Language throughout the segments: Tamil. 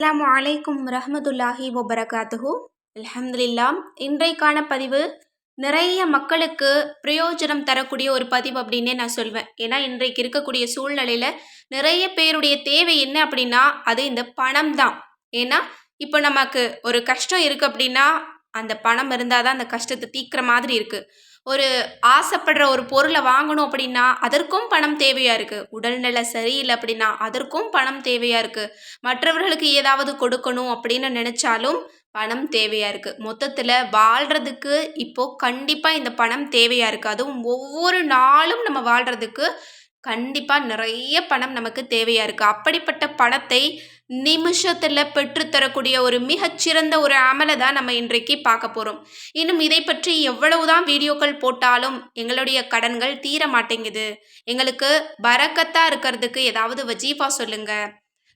அஸ்லாம் அலைக்கும் ரஹமதுல்லாஹி வபரகாத்துஹு. அலமதுல்லாம் இன்றைக்கான பதிவு நிறைய மக்களுக்கு பிரயோஜனம் தரக்கூடிய ஒரு பதிவு அப்படின்னே நான் சொல்வேன். ஏன்னா இன்றைக்கு இருக்கக்கூடிய சூழ்நிலையில் நிறைய பேருடைய தேவை என்ன அப்படின்னா அது இந்த பணம் தான். ஏன்னா இப்போ நமக்கு ஒரு கஷ்டம் இருக்குது அப்படின்னா அந்த பணம் இருந்தால் தான் அந்த கஷ்டத்தை தீக்கிற மாதிரி இருக்குது ஒரு ஆசைப்படுற ஒரு பொருளை வாங்கணும் அப்படின்னா அதற்கும் பணம் தேவையாக இருக்குது உடல்நிலை சரியில்லை அப்படின்னா அதற்கும் பணம் தேவையாக இருக்குது மற்றவர்களுக்கு ஏதாவது கொடுக்கணும் அப்படின்னு நினச்சாலும் பணம் தேவையாக இருக்குது மொத்தத்தில் வாழ்கிறதுக்கு இப்போது கண்டிப்பாக இந்த பணம் தேவையாக இருக்குது அதுவும் ஒவ்வொரு நாளும் நம்ம வாழ்கிறதுக்கு கண்டிப்பாக நிறைய பணம் நமக்கு தேவையாக இருக்குது அப்படிப்பட்ட பணத்தை நிமிஷத்தில் பெற்றுத்தரக்கூடிய ஒரு மிகச்சிறந்த ஒரு அமலை தான் நம்ம இன்றைக்கு பார்க்க போகிறோம் இன்னும் இதை பற்றி எவ்வளவுதான் வீடியோக்கள் போட்டாலும் எங்களுடைய கடன்கள் தீர மாட்டேங்குது. எங்களுக்கு பறக்கத்தாக இருக்கிறதுக்கு ஏதாவது வஜீஃபா சொல்லுங்கள்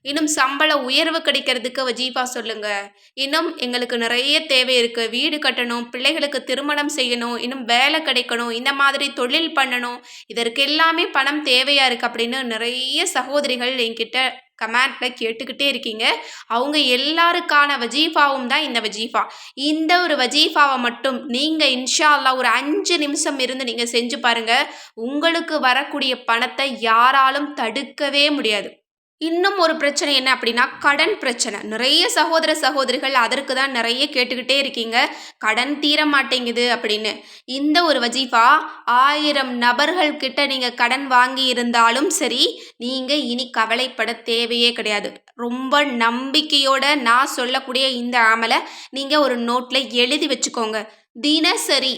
இன்னும் சம்பள உயர்வு கிடைக்கிறதுக்கு வஜீஃபா சொல்லுங்க. இன்னும் எங்களுக்கு நிறைய தேவை இருக்குது வீடு கட்டணும் பிள்ளைகளுக்கு திருமணம் செய்யணும் இன்னும் வேலை கிடைக்கணும் இந்த மாதிரி தொழில் பண்ணணும். இதற்கு எல்லாமே பணம் தேவையாக இருக்குது அப்படின்னு நிறைய சகோதரிகள் என்கிட்ட கமெண்ட்டில் கேட்டுக்கிட்டே இருக்கீங்க. அவங்க எல்லாருக்கான வஜீஃபாவும் தான் இந்த வஜீஃபா. இந்த ஒரு வஜீஃபாவை மட்டும் நீங்கள் இன்ஷா அல்லா ஒரு அஞ்சு நிமிஷம் இருந்து நீங்கள் செஞ்சு பாருங்கள் உங்களுக்கு வரக்கூடிய பணத்தை யாராலும் தடுக்கவே முடியாது. இன்னும் ஒரு பிரச்சனை என்ன அப்படின்னா கடன் பிரச்சனை. நிறைய சகோதர சகோதரிகள் அதற்கு தான் நிறைய கேட்டுக்கிட்டே இருக்கீங்க. கடன் தீர மாட்டேங்குது அப்படின்னு. இந்த ஒரு வஜீஃபா ஆயிரம் நபர்கள் கிட்ட நீங்கள் கடன் வாங்கி இருந்தாலும் சரி நீங்கள் இனி கவலைப்பட தேவையே கிடையாது. ரொம்ப நம்பிக்கையோட நான் சொல்லக்கூடிய இந்த ஆமலை நீங்கள் ஒரு நோட்டில் எழுதி வச்சுக்கோங்க. தினசரி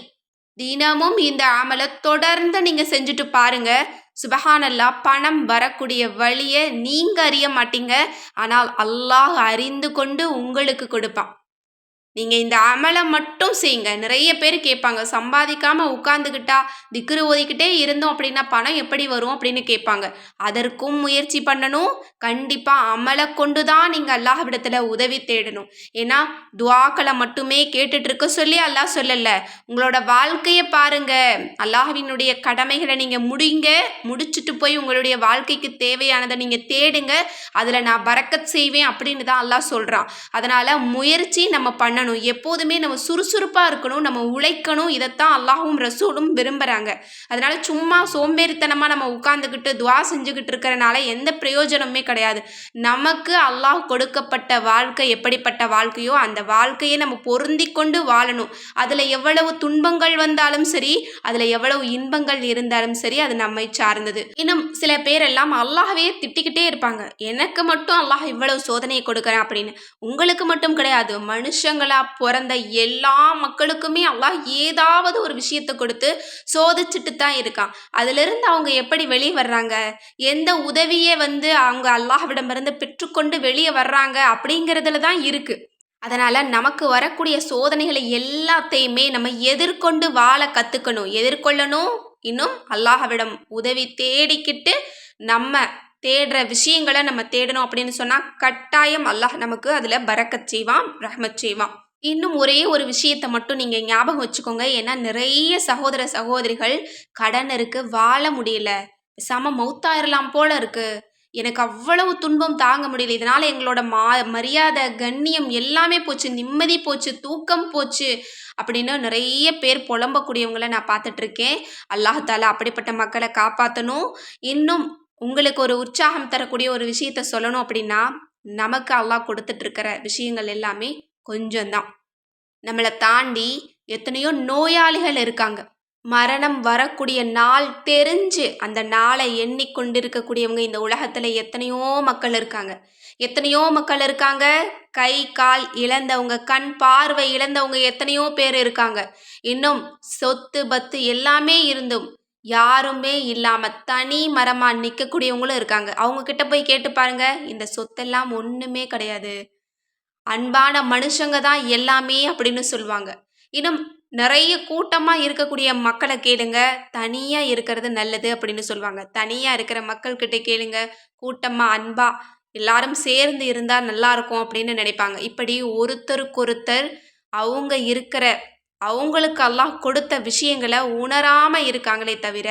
தினமும் இந்த ஆமலை தொடர்ந்து நீங்கள் செஞ்சுட்டு பாருங்கள் சுபஹானல்லா பணம் வரக்கூடிய வழியை நீங்கள் அறிய மாட்டீங்க. ஆனால் அல்லாஹ் அறிந்து கொண்டு உங்களுக்கு கொடுப்பான். நீங்கள் இந்த அமலை மட்டும் செய்யுங்க. நிறைய பேர் கேட்பாங்க சம்பாதிக்காமல் உட்காந்துக்கிட்டா திக்ரு ஓதிக்கிட்டே இருந்தோம் அப்படின்னா பணம் எப்படி வரும் அப்படின்னு கேட்பாங்க. அதற்கும் முயற்சி பண்ணணும். கண்டிப்பாக அமலை கொண்டு தான் நீங்கள் அல்லாஹ்விடத்தில் உதவி தேடணும். ஏன்னா துவாக்களை மட்டுமே கேட்டுட்டு இருக்க சொல்லி அல்லாஹ் சொல்லலை. உங்களோட வாழ்க்கையை பாருங்க. அல்லாஹ்வினுடைய கடமைகளை நீங்கள் முடிங்க. முடிச்சுட்டு போய் உங்களுடைய வாழ்க்கைக்கு தேவையானதை நீங்கள் தேடுங்க. அதில் நான் பறக்கத் செய்வேன் அப்படின்னு தான் அல்லாஹ் சொல்கிறான் அதனால் முயற்சி நம்ம பண்ணணும். பண்ணணும். எப்போதுமே நம்ம சுறுசுறுப்பாக இருக்கணும். நம்ம உழைக்கணும். இதைத்தான் அல்லாஹும் ரசூலும் விரும்புகிறாங்க அதனால் சும்மா சோம்பேறித்தனமாக நம்ம உட்காந்துக்கிட்டு துவா செஞ்சுக்கிட்டு இருக்கிறனால எந்த பிரயோஜனமே கிடையாது. நமக்கு அல்லாஹ் கொடுக்கப்பட்ட வாழ்க்கை எப்படிப்பட்ட வாழ்க்கையோ அந்த வாழ்க்கையை நம்ம பொருந்தி கொண்டு வாழணும். அதில் எவ்வளவு துன்பங்கள் வந்தாலும் சரி அதில் எவ்வளவு இன்பங்கள் இருந்தாலும் சரி அது நம்மை சார்ந்தது. இன்னும் சில பேரெல்லாம் அல்லாஹவே திட்டிக்கிட்டே இருப்பாங்க. எனக்கு மட்டும் அல்லாஹ் இவ்வளவு சோதனையை கொடுக்குறேன் அப்படின்னு. உங்களுக்கு மட்டும் கிடையாது. மனுஷங்களா மனிதனாக பிறந்த எல்லா மக்களுக்குமே அல்லாஹ் ஏதாவது ஒரு விஷயத்தை கொடுத்து சோதிச்சுட்டு தான் இருக்கான். அதிலிருந்து அவங்க எப்படி வெளியே வர்றாங்க? எந்த உதவியை வந்து அவங்க அல்லாஹ்விடமிருந்து பெற்றுக்கொண்டு வெளியே வர்றாங்க அப்படிங்கிறதுல தான் இருக்குது அதனால் நமக்கு வரக்கூடிய சோதனைகளை எல்லாத்தையுமே நம்ம எதிர்கொண்டு வாழ கற்றுக்கணும் எதிர்கொள்ளணும். இன்னும் அல்லாஹவிடம் உதவி தேடிக்கிட்டு நம்ம தேடுற விஷயங்களை நம்ம தேடணும் அப்படின்னு சொன்னால் கட்டாயம் அல்லாஹ் நமக்கு அதில் பறக்கச் செய்வான் ரஹ்மத் செய்வான். இன்னும் ஒரே ஒரு விஷயத்தை மட்டும் நீங்கள் ஞாபகம் வச்சுக்கோங்க. ஏன்னா நிறைய சகோதர சகோதரிகள் கடன் இருக்கு வாழ முடியல சம மௌத்தாயிரலாம் போல இருக்கு. எனக்கு அவ்வளவு துன்பம் தாங்க முடியல. இதனால் எங்களோட மா மரியாதை கண்ணியம் எல்லாமே போச்சு. நிம்மதி போச்சு தூக்கம் போச்சு அப்படின்னு நிறைய பேர் புலம்பக்கூடியவங்களை நான் பார்த்துட்ருக்கேன். அல்லாஹால அப்படிப்பட்ட மக்களை காப்பாற்றணும் இன்னும் உங்களுக்கு ஒரு உற்சாகம் தரக்கூடிய ஒரு விஷயத்த சொல்லணும் அப்படின்னா நமக்கு அல்லாஹ் கொடுத்துட்ருக்கிற விஷயங்கள் எல்லாமே கொஞ்சம்தான். நம்மளை தாண்டி எத்தனையோ நோயாளிகள் இருக்காங்க. மரணம் வரக்கூடிய நாள் தெரிஞ்சு அந்த நாளை எண்ணிக்கொண்டிருக்கக்கூடியவங்க இந்த உலகத்தில் எத்தனையோ மக்கள் இருக்காங்க. எத்தனையோ மக்கள் இருக்காங்க. கை கால் இழந்தவங்க கண் பார்வை இழந்தவங்க எத்தனையோ பேர் இருக்காங்க. இன்னும் சொத்து பத்து எல்லாமே இருந்தும் யாருமே இல்லாமல் தனி மரமாக நிற்கக்கூடியவங்களும் இருக்காங்க. அவங்க கிட்ட போய் கேட்டு பாருங்க. இந்த சொத்தெல்லாம் ஒன்றுமே கிடையாது. அன்பான மனுஷங்க தான் எல்லாமே அப்படின்னு சொல்லுவாங்க. இன்னும் நிறைய கூட்டமாக இருக்கக்கூடிய மக்களை கேளுங்க. தனியாக இருக்கிறது நல்லது அப்படின்னு சொல்லுவாங்க. தனியாக இருக்கிற மக்கள்கிட்ட கேளுங்க. கூட்டமாக அன்பாக எல்லாரும் சேர்ந்து இருந்தால் நல்லா இருக்கும் அப்படின்னு நினைப்பாங்க. இப்படி ஒருத்தருக்கொருத்தர் அவங்க இருக்கிற அவங்களுக்கு அல்லாஹ் கொடுத்த விஷயங்களை உணராம இருக்காங்களே தவிர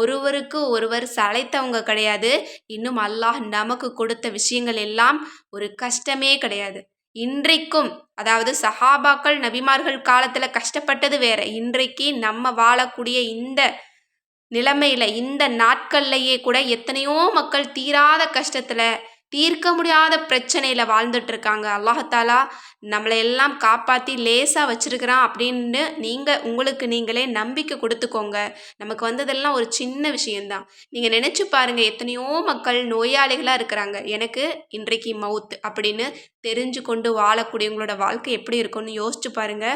ஒருவருக்கு ஒருவர் சளைத்தவங்க கிடையாது. இன்னும் அல்லாஹ் நமக்கு கொடுத்த விஷயங்கள் எல்லாம் ஒரு கஷ்டமே கிடையாது. இன்றைக்கும் அதாவது சஹாபாக்கள் நபிமார்கள் காலத்துல கஷ்டப்பட்டது வேற. இன்றைக்கு நம்ம வாழக்கூடிய இந்த நிலைமையில இந்த நாட்கள்லையே கூட எத்தனையோ மக்கள் தீராத கஷ்டத்துல தீர்க்க முடியாத பிரச்சனையில் வாழ்ந்துட்டு இருக்காங்க அல்லாஹாலா நம்மளை எல்லாம் காப்பாற்றி லேசாக வச்சுருக்கிறான் அப்படின்னு நீங்கள் உங்களுக்கு நீங்களே நம்பிக்கை கொடுத்துக்கோங்க. நமக்கு வந்ததெல்லாம் ஒரு சின்ன விஷயந்தான் நீங்கள் நினச்சி பாருங்கள் எத்தனையோ மக்கள் நோயாளிகளாக இருக்கிறாங்க. எனக்கு இன்றைக்கு மவுத் அப்படின்னு தெரிஞ்சு கொண்டு வாழக்கூடியவங்களோட வாழ்க்கை எப்படி இருக்கும்னு யோசிச்சு பாருங்க.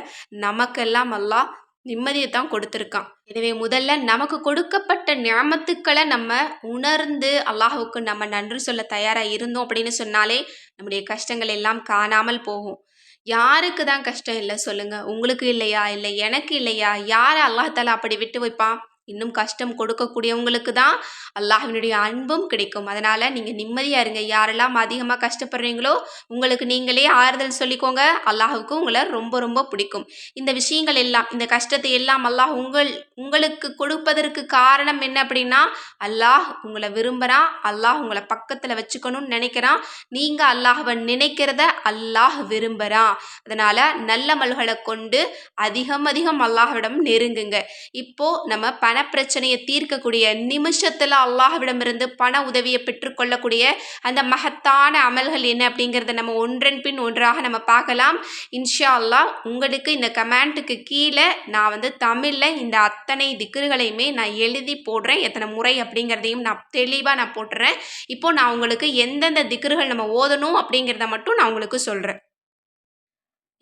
நமக்கெல்லாம் அல்லாஹ் நிம்மதியை தான் கொடுத்துருக்கான். எனவே முதல்ல நமக்கு கொடுக்கப்பட்ட ஞாபத்துக்களை நம்ம உணர்ந்து அல்லாஹுக்கு நம்ம நன்றி சொல்ல தயாராக இருந்தோம் அப்படின்னு சொன்னாலே நம்முடைய கஷ்டங்கள் எல்லாம் காணாமல் போகும். யாருக்கு தான் கஷ்டம் இல்லை சொல்லுங்க. உங்களுக்கு இல்லையா? இல்லை எனக்கு இல்லையா? யாரை அல்லாஹால அப்படி விட்டு வைப்பான்? இன்னும் கஷ்டம் கொடுக்கக்கூடியவங்களுக்கு தான் அல்லாஹினுடைய அன்பும் கிடைக்கும். அதனால் நீங்கள் நிம்மதியாக இருங்க. யாரெல்லாம் அதிகமாக கஷ்டப்படுறீங்களோ உங்களுக்கு நீங்களே ஆறுதல் சொல்லிக்கோங்க. அல்லாஹுக்கு உங்களை ரொம்ப ரொம்ப பிடிக்கும். இந்த விஷயங்கள் எல்லாம் இந்த கஷ்டத்தை எல்லாம் அல்லாஹ் உங்கள் உங்களுக்கு கொடுப்பதற்கு காரணம் என்ன அப்படின்னா அல்லாஹ் உங்களை விரும்புகிறான் அல்லாஹ் உங்களை பக்கத்தில் வச்சுக்கணும்னு நினைக்கிறான். நீங்கள் அல்லாஹவை நினைக்கிறத அல்லாஹ் விரும்புகிறான் அதனால் நல்ல மல்களை கொண்டு அதிகம் அதிகம் அல்லாஹ்விடம் நெருங்குங்க. இப்போது நம்ம பண பிரச்சனையை தீர்க்கக்கூடிய நிமிஷத்தில் அல்லாஹ்விடமிருந்து பண உதவியை பெற்றுக்கொள்ளக்கூடிய அந்த மகத்தான அமல்கள் என்ன அப்படிங்கிறத நம்ம ஒன்றன் பின் ஒன்றாக நம்ம பார்க்கலாம். இன்ஷா அல்லாஹ் உங்களுக்கு இந்த கமெண்ட்டுக்கு கீழே நான் வந்து தமிழில் இந்த அத்தனை திக்குறுகளையுமே நான் எழுதி போடுறேன். எத்தனை முறை அப்படிங்கிறதையும் நான் தெளிவாக நான் போட்டுறேன். இப்போது நான் உங்களுக்கு எந்தெந்த திக்குறுகள் நம்ம ஓதணும் அப்படிங்கிறத மட்டும் நான் உங்களுக்கு சொல்கிறேன்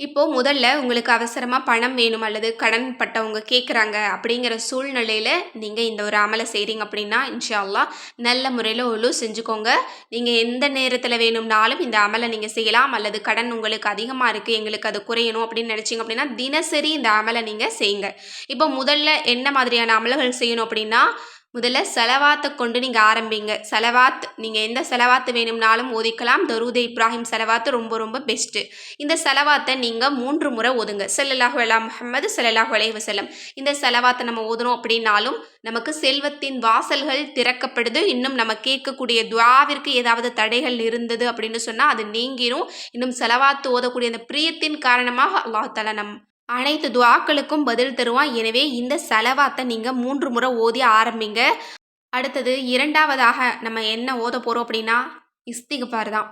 இப்போ முதல்ல உங்களுக்கு அவசரமாக பணம் வேணும் அல்லது கடன் பட்டவங்க கேட்குறாங்க அப்படிங்கிற சூழ்நிலையில் நீங்கள் இந்த ஒரு அமலை செய்கிறீங்க அப்படின்னா இன்ஷால்லா நல்ல முறையில் ஒழு செஞ்சுக்கோங்க. நீங்கள் எந்த நேரத்தில் வேணும்னாலும் இந்த அமலை நீங்கள் செய்யலாம் அல்லது கடன் உங்களுக்கு அதிகமாக இருக்குது எங்களுக்கு அது குறையணும் அப்படின்னு நினச்சிங்க அப்படின்னா தினசரி இந்த அமலை நீங்கள் செய்யுங்க. இப்போ முதல்ல என்ன மாதிரியான அமல்கள் செய்யணும் அப்படின்னா முதல்ல செலவாத்தை கொண்டு நீங்கள் ஆரம்பிங்க. செலவாத் நீங்கள் எந்த செலவாத்து வேணும்னாலும் ஓதிக்கலாம் தருதே இப்ராஹிம் செலவாத்து ரொம்ப ரொம்ப பெஸ்ட்டு இந்த செலவாத்தை நீங்கள் மூன்று முறை ஓதுங்க செல்லல்லாஹு அலா முஹம்மது செல்லல்லாஹு அலைஹி வசலம் இந்த செலவாத்தை நம்ம ஓதுனோம் அப்படின்னாலும் நமக்கு செல்வத்தின் வாசல்கள் திறக்கப்படுது. இன்னும் நம்ம கேட்கக்கூடிய துவாவிற்கு ஏதாவது தடைகள் இருந்தது அப்படின்னு சொன்னால் அது நீங்கிரும். இன்னும் செலவாத்து ஓதக்கூடிய அந்த பிரியத்தின் காரணமாக அல்லாஹால நம் அனைத்து துவாக்களுக்கும் பதில் தருவான் எனவே இந்த செலவாத்தை நீங்கள் மூன்று முறை ஓதி ஆரம்பிங்க. அடுத்தது இரண்டாவதாக நம்ம என்ன ஓத போகிறோம் அப்படின்னா இஸ்திகுபார் தான்.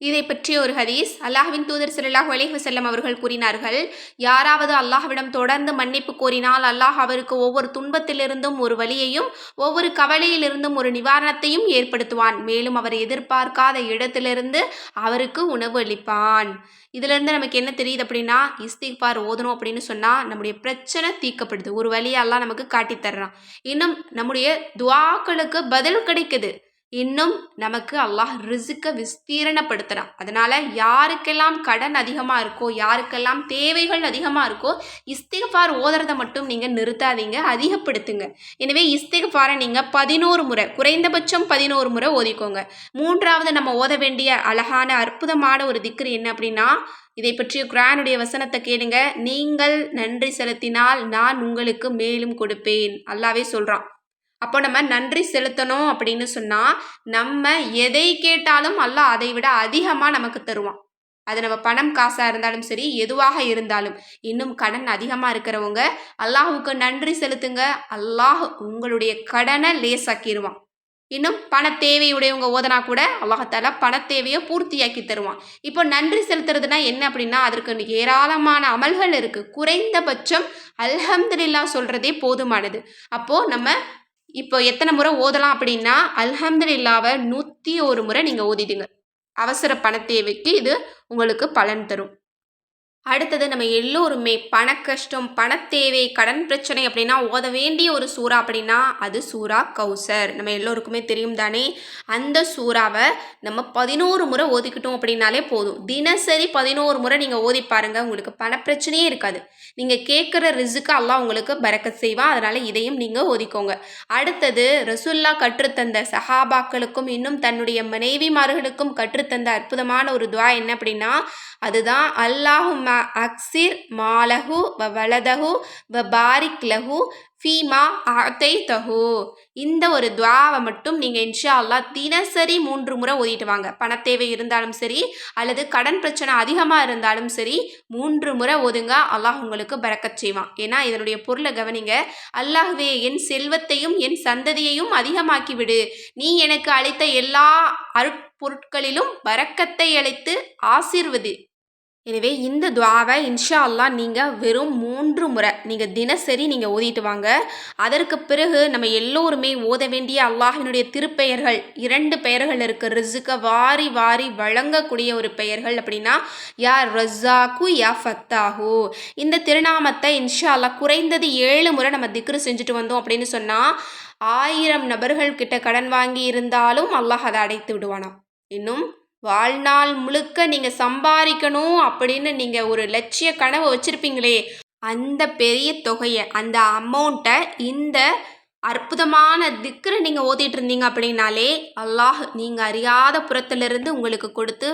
இதை பற்றிய ஒரு ஹதீஸ் அல்லாஹ்வின் தூதர் ஸல்லல்லாஹு அலைஹி வஸல்லம் அவர்கள் கூறினார்கள். யாராவது அல்லாஹ்விடம் தொடர்ந்து மன்னிப்பு கோரினால் அல்லாஹ் அவருக்கு ஒவ்வொரு துன்பத்திலிருந்தும் ஒரு வழியையும் ஒவ்வொரு கவலையிலிருந்தும் ஒரு நிவாரணத்தையும் ஏற்படுத்துவான். மேலும் அவர் எதிர்பார்க்காத இடத்திலிருந்து அவருக்கு உணவு அளிப்பான். இதிலிருந்து நமக்கு என்ன தெரியுது அப்படின்னா இஸ்திக்பார் ஓதணும் அப்படின்னு சொன்னால் நம்முடைய பிரச்சனை தீர்க்கப்படுது. ஒரு வழியெல்லாம் நமக்கு காட்டித்தர்றான். இன்னும் நம்முடைய துவாக்களுக்கு பதில் கிடைக்குது. இன்னும் நமக்கு அல்லாஹ் ரிசுக்கை விஸ்தீரணப்படுத்துகிறான் அதனால் யாருக்கெல்லாம் கடன் அதிகமாக இருக்கோ யாருக்கெல்லாம் தேவைகள் அதிகமாக இருக்கோ இஸ்திகஃபார் ஓதுறதை மட்டும் நீங்கள் நிறுத்தாதீங்க அதிகப்படுத்துங்க. எனவே இஸ்திகஃபாரை நீங்கள் பதினோரு முறை குறைந்தபட்சம் பதினோரு முறை ஓதிக்கோங்க. மூன்றாவது நம்ம ஓத வேண்டிய அழகான அற்புதமான ஒரு திக்ரு என்ன அப்படின்னா இதை பற்றிய குரானுடைய வசனத்தை கேளுங்க. நீங்கள் நன்றி செலுத்தினால் நான் உங்களுக்கு மேலும் கொடுப்பேன். அல்லாவே சொல்கிறான் அப்போ நம்ம நன்றி செலுத்தணும் அப்படின்னு சொன்னால் நம்ம எதை கேட்டாலும் அல்லாஹ் அதை விட அதிகமாக நமக்கு தருவான். அது நம்ம பணம் காசாக இருந்தாலும் சரி எதுவாக இருந்தாலும். இன்னும் கடன் அதிகமாக இருக்கிறவங்க அல்லாஹுக்கு நன்றி செலுத்துங்க அல்லாஹ் உங்களுடைய கடனை லேசாக்கிடுவான் இன்னும் பண தேவையுடையவங்க ஓதனா கூட அல்லாஹால பண தேவையை பூர்த்தியாக்கி தருவான். இப்போ நன்றி செலுத்துறதுனா என்ன அப்படின்னா அதற்கு ஏராளமான அமல்கள் இருக்குது குறைந்தபட்சம் அல்ஹம்துல்லா சொல்கிறதே போதுமானது. அப்போது நம்ம இப்போ எத்தனை முறை ஓதலாம் அப்படின்னா அல்ஹம்துலில்லாவை நூற்றி ஒரு முறை நீங்கள் ஓதிடுங்க. அவசர பண தேவைக்கு இது உங்களுக்கு பலன் தரும். அடுத்தது நம்ம எல்லோருமே பண கஷ்டம் பணத்தேவை கடன் பிரச்சனை அப்படின்னா ஓத வேண்டிய ஒரு சூறா அப்படின்னா அது சூறா கௌசர். நம்ம எல்லோருக்குமே தெரியும் தானே? அந்த சூறாவை நம்ம பதினோரு முறை ஓதிக்கிட்டோம் அப்படின்னாலே போதும். தினசரி பதினோரு முறை நீங்கள் ஓதி பாருங்க உங்களுக்கு பணப்பிரச்சனையே இருக்காது. நீங்கள் கேட்குற ரிசுக்கு எல்லாம் உங்களுக்கு பறக்க செய்வான் அதனால் இதையும் நீங்கள் ஓதிக்கோங்க. அடுத்தது ரசுல்லா கற்றுத்தந்த சஹாபாக்களுக்கும் இன்னும் தன்னுடைய மனைவிமார்களுக்கும் கற்றுத்தந்த அற்புதமான ஒரு துவா என்ன அப்படின்னா அதுதான் அல்லாஹும் அக்சிர் மாலஹு வ வலதஹு வ பாரிக் லஹு ஃபீமா ஆத்தை தஹு இந்த ஒரு துவாவை மட்டும் நீங்கள் இன்ஷா அல்லாஹ் தினசரி மூன்று முறை ஓதிட்டு வாங்க. பணத்தேவை இருந்தாலும் சரி அல்லது கடன் பிரச்சனை அதிகமாக இருந்தாலும் சரி மூன்று முறை ஓதுங்க. அல்லாஹ் உங்களுக்கு பறக்கச் செய்வான். ஏன்னா இதனுடைய பொருளை கவனிங்க. அல்லாஹ்வே என் செல்வத்தையும் என் சந்ததியையும் அதிகமாக்கி விடு நீ எனக்கு அளித்த எல்லா பொருட்களிலும் பறக்கத்தை அளித்து ஆசீர்வதி. எனவே இந்த துவாவை இன்ஷா அல்லாஹ் நீங்கள் வெறும் மூன்று முறை நீங்கள் தினசரி நீங்கள் ஓதிட்டு வாங்க. அதற்கு பிறகு நம்ம எல்லோருமே ஓத வேண்டிய அல்லாஹினுடைய திருப்பெயர்கள் இரண்டு பெயர்கள் இருக்குது ரிசுக்க வாரி வாரி வழங்கக்கூடிய ஒரு பெயர்கள் அப்படின்னா யா ரஸாக்கு யா ஃபத்தாஹு. இந்த திருநாமத்தை இன்ஷா அல்லாஹ் குறைந்தது ஏழு முறை நம்ம திக்ரு செஞ்சுட்டு வந்தோம் அப்படின்னு சொன்னால் ஆயிரம் நபர்கள் கிட்ட கடன் வாங்கி இருந்தாலும் அல்லாஹ் அதை அடைத்து விடுவானா இன்னும் வாழ்நாள் முழுக்க நீங்கள் சம்பாதிக்கணும் அப்படின்னு நீங்கள் ஒரு லட்சிய கனவை வச்சுருப்பீங்களே அந்த பெரிய தொகையை அந்த அமௌண்ட்டை இந்த அற்புதமான திக்கரை நீங்கள் ஓதிட்டு இருந்தீங்க அப்படின்னாலே அல்லாஹ் நீங்கள் அறியாத புறத்திலிருந்து உங்களுக்கு கொடுத்து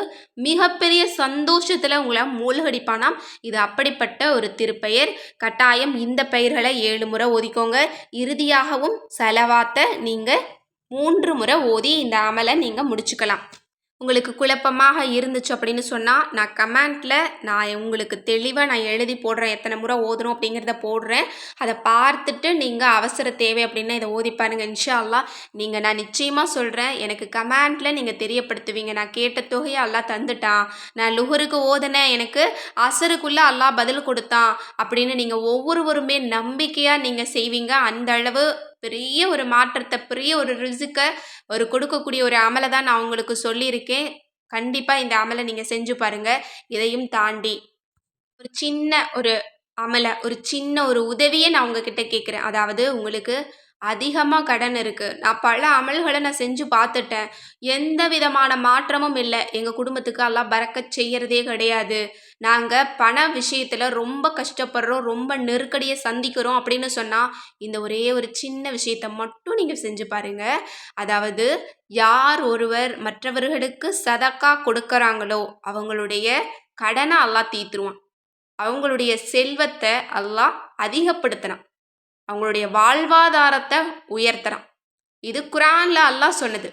மிகப்பெரிய சந்தோஷத்தில் உங்களை மூழ்கடிப்பானாம். இது அப்படிப்பட்ட ஒரு திருப்பெயர். கட்டாயம் இந்த பெயர்களை ஏழு முறை ஓதிக்கோங்க. இறுதியாகவும் செலவாத்த நீங்கள் மூன்று முறை ஓதி இந்த அமலை நீங்கள் முடிச்சுக்கலாம். உங்களுக்கு குழப்பமாக இருந்துச்சு அப்படின்னு சொன்னால் நான் கமெண்ட்டில் நான் உங்களுக்கு தெளிவாக நான் எழுதி போடுறேன் எத்தனை முறை ஓதணும் அப்படிங்கிறத போடுறேன். அதை பார்த்துட்டு நீங்கள் அவசர தேவை அப்படின்னா இதை ஓதி பாருங்கள் இன்ஷா அல்லாஹ் நீங்கள் நான் நிச்சயமாக சொல்கிறேன் எனக்கு கமெண்ட்டில் நீங்கள் தெரியப்படுத்துவீங்க. நான் கேட்ட தொகையை அல்லா தந்துட்டான். நான் லுகருக்கு ஓதினேன். எனக்கு அசருக்குள்ளே அல்லா பதில் கொடுத்தான். அப்படின்னு நீங்கள் ஒவ்வொருவருமே நம்பிக்கையாக நீங்கள் செய்வீங்க. அந்த அளவு பெரிய ஒரு மாற்றத்தை பெரிய ஒரு ரிசுக்கை ஒரு கொடுக்கக்கூடிய ஒரு அமலை தான் நான் உங்களுக்கு சொல்லியிருக்கேன். கண்டிப்பாக இந்த அமலை நீங்கள் செஞ்சு பாருங்கள் இதையும் தாண்டி ஒரு சின்ன ஒரு அமலை ஒரு சின்ன ஒரு உதவியை நான் உங்ககிட்ட கேட்குறேன். அதாவது உங்களுக்கு அதிகமாக கடன் இருக்குது நான் பல அமல்களை நான் செஞ்சு பார்த்துட்டேன். எந்த விதமான மாற்றமும் இல்லை. எங்கள் குடும்பத்துக்கு எல்லாம் பறக்க செய்கிறதே கிடையாது. நாங்கள் பண விஷயத்தில் ரொம்ப கஷ்டப்படுறோம் ரொம்ப நெருக்கடியை சந்திக்கிறோம் அப்படின்னு சொன்னால் இந்த ஒரே ஒரு சின்ன விஷயத்த மட்டும் நீங்கள் செஞ்சு பாருங்கள் அதாவது யார் ஒருவர் மற்றவர்களுக்கு சதக்கா கொடுக்குறாங்களோ அவங்களுடைய கடனை எல்லாம் தீத்துருவான். அவங்களுடைய செல்வத்தை எல்லாம் அதிகப்படுத்தினான் அவங்களுடைய வாழ்வாதாரத்தை உயர்த்தறான். இது குரான்ல அல்லாஹ் சொன்னது.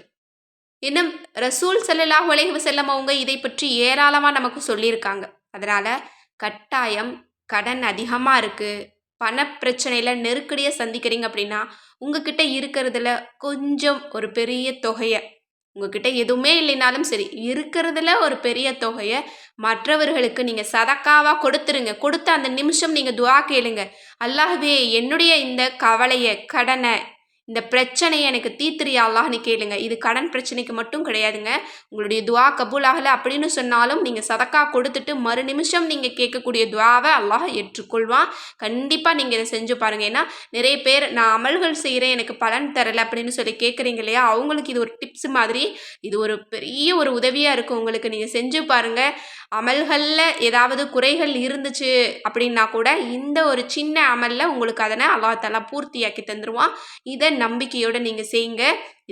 இன்னும் ரசூல் சல்லல்லாஹு உலக செல்லம் அவங்க இதை பற்றி ஏராளமாக நமக்கு சொல்லியிருக்காங்க. அதனால் கட்டாயம் கடன் அதிகமாக இருக்குது பணப்பிரச்சனையில் நெருக்கடியை சந்திக்கிறீங்க அப்படின்னா உங்ககிட்ட இருக்கிறதுல கொஞ்சம் ஒரு பெரிய தொகையை உங்ககிட்ட எதுவுமே இல்லைனாலும் சரி இருக்கிறதுல ஒரு பெரிய தொகையை மற்றவர்களுக்கு நீங்கள் சதக்காவாக கொடுத்துருங்க. கொடுத்த அந்த நிமிஷம் நீங்கள் துவா கேளுங்க. அல்லாஹ்வே என்னுடைய இந்த கவலையை கடனை இந்த பிரச்சனையை எனக்கு தீத்திரியா அல்லாஹ்னு கேளுங்க. இது கடன் பிரச்சனைக்கு மட்டும் கிடையாதுங்க. உங்களுடைய துவா கபூல் ஆகலை அப்படின்னு சொன்னாலும் நீங்கள் சதக்கா கொடுத்துட்டு மறு நிமிஷம் நீங்கள் கேட்கக்கூடிய துவாவை அல்லாஹ் ஏற்றுக்கொள்வான். கண்டிப்பாக நீங்கள் இதை செஞ்சு பாருங்கள் ஏன்னா நிறைய பேர் நான் அமல்கள் செய்கிறேன் எனக்கு பலன் தரலை அப்படின்னு சொல்லி கேட்குறீங்க இல்லையா? அவங்களுக்கு இது ஒரு டிப்ஸ் மாதிரி இது ஒரு பெரிய ஒரு உதவியாக இருக்கும். உங்களுக்கு நீங்கள் செஞ்சு பாருங்கள் அமல்களில் ஏதாவது குறைகள் இருந்துச்சு அப்படின்னா கூட இந்த ஒரு சின்ன அமலில் உங்களுக்கு அதனை அல்லாஹாலா பூர்த்தியாக்கி தந்துடுவான் இதை நம்பிக்கையோடு நீங்கள் செய்யுங்க.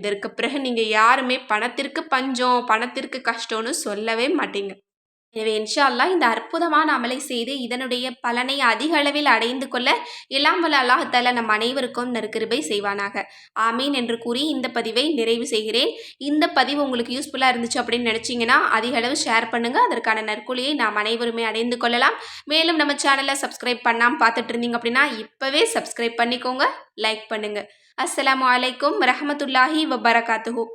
இதற்கு பிறகு நீங்கள் யாருமே பணத்திற்கு பஞ்சம் பணத்திற்கு கஷ்டம்னு சொல்லவே மாட்டீங்க. எனவே இன்ஷா அல்லாஹ் இந்த அற்புதமான அமலை செய்து இதனுடைய பலனை அதிக அளவில் அடைந்து கொள்ள எல்லாம் வல்ல அல்லாஹத்தால நம் அனைவருக்கும் நற்கிருபை செய்வானாக. ஆமீன் என்று கூறி இந்த பதிவை நிறைவு செய்கிறேன். இந்த பதிவு உங்களுக்கு யூஸ்ஃபுல்லாக இருந்துச்சு அப்படின்னு நினச்சிங்கன்னா அதிக அளவு ஷேர் பண்ணுங்கள் அதற்கான நற்கொலியை நாம் அனைவருமே அடைந்து கொள்ளலாம். மேலும் நம்ம சேனலை சப்ஸ்கிரைப் பண்ணாமல் பார்த்துட்டு இருந்தீங்க அப்படின்னா இப்போவே சப்ஸ்கிரைப் பண்ணிக்கோங்க. லைக் பண்ணுங்கள் அஸ்லாம் அலைக்கும் ரஹமத்துல்லாஹி வபரகாத்துஹூ.